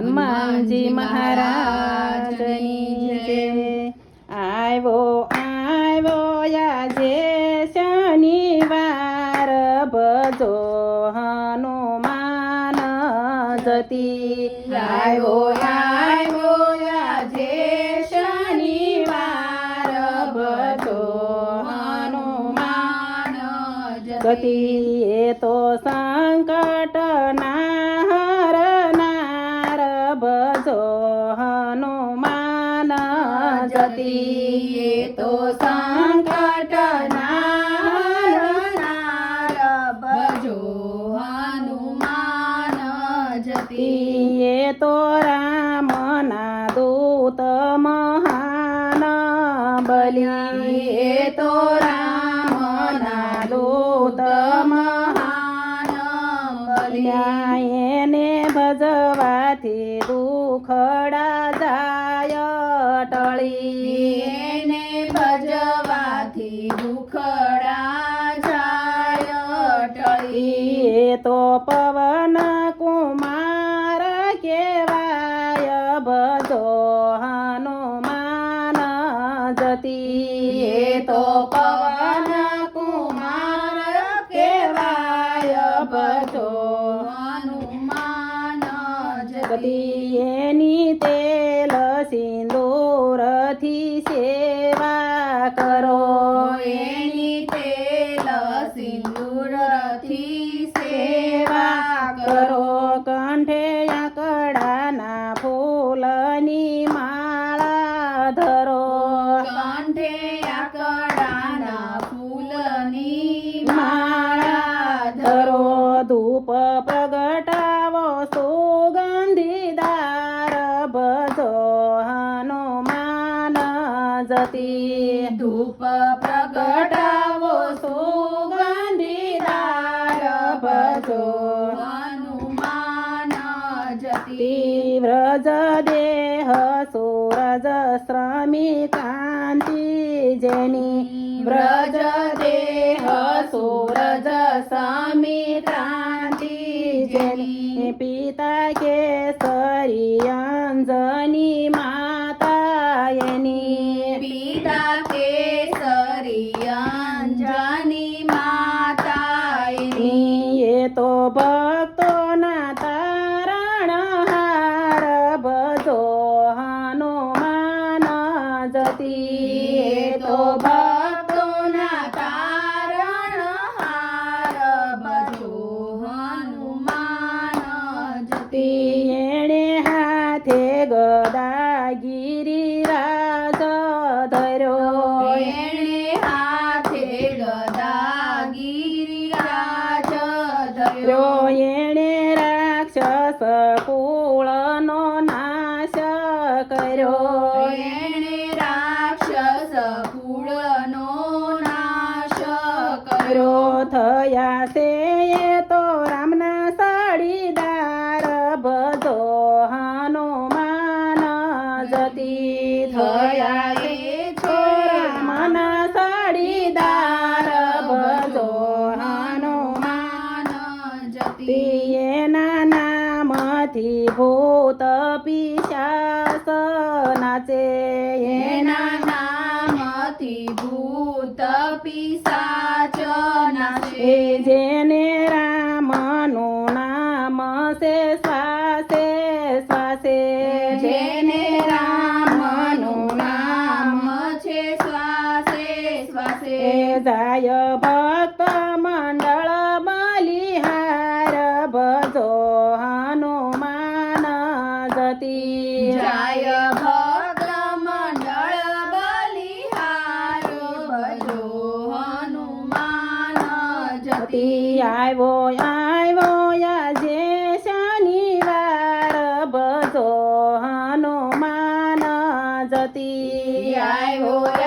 હનુમાનજી મહારાજની જય આવ્યો આવ્યો આજે શનિવાર. ભજો હનુમાન જતી. આવ્યો આવ્યો આજે શનિવાર. ભજો હનુમાન જતી. એ તો સંકટ એ તો રામના દૂત મહાન બલી એ તો રામના દૂત મહાન બલ્યા એને ભજવાથી દુખડા જાય ટળી તો પવન કુમાર કેવાય ભજો હનુમાન જતી. તો પવન કુમાર કેવાય ભજો હનુમાન જતી. એની તેલ સિંદૂરથી સેવા કરો. એની તેલ સિંદૂરથી रूप प्रगटावो सुगंधीदार बजो हनुमान जती। धूप प्रगटावो सुगंधीदार बजो हनुमान जती। व्रज देह सूरज श्रमिकांत ભક્તોના તારણ હાર ભજો હનુમાન જતી. તો ભક્તોના તારણ હાર બધો હનુમાન જતી. એણે હાથે ગદા રાક્ષસ કુળનો નાશ કર્યો. એણે રાક્ષસ ભૂત પિશાચ નાચે એના નામથી ભૂત પિશાચ એ જેને રામનું નામ છે શ્વાસે શ્વાસે જેને રામનું નામ છે શ્વાસે શ્વાસે જાય ગણપતિ. જય ભક્ત મંડળ બલિહારો ભજો હનુમાન જતી. આવ્યો આવ્યો આજે શનિવાર ભજો હનુમાન જતી. આવ્યો